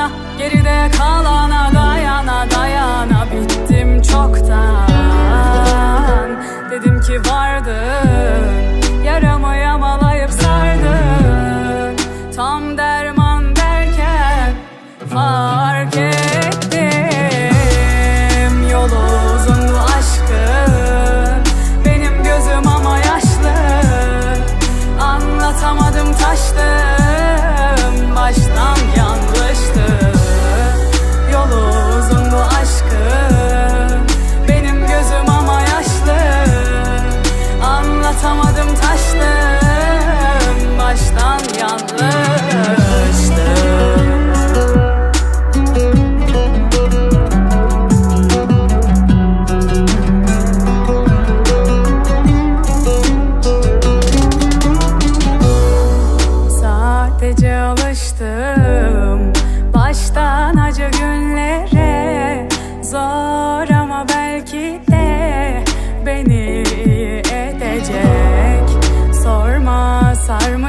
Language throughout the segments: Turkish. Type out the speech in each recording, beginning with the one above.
zamana geride kalana dayana dayana Bittim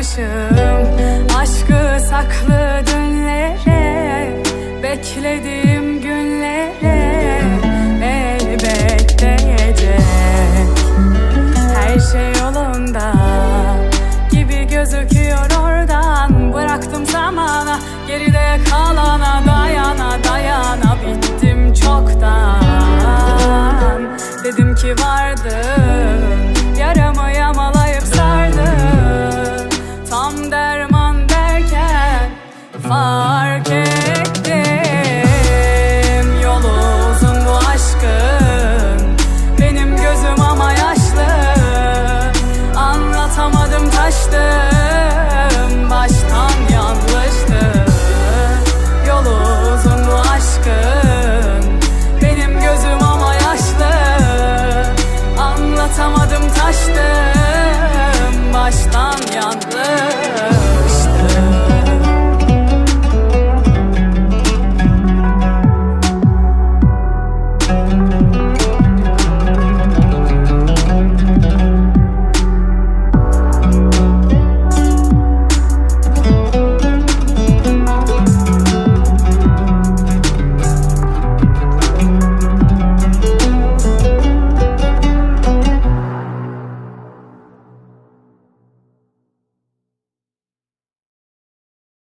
Alışmışım aşkı saklı dünlere Beklediğim günlere elbet değecek Her şey yolunda gibi gözüküyor oradan. Bıraktım zamana geride kalana dayana dayana. Bittim çoktan. Dedim ki vardır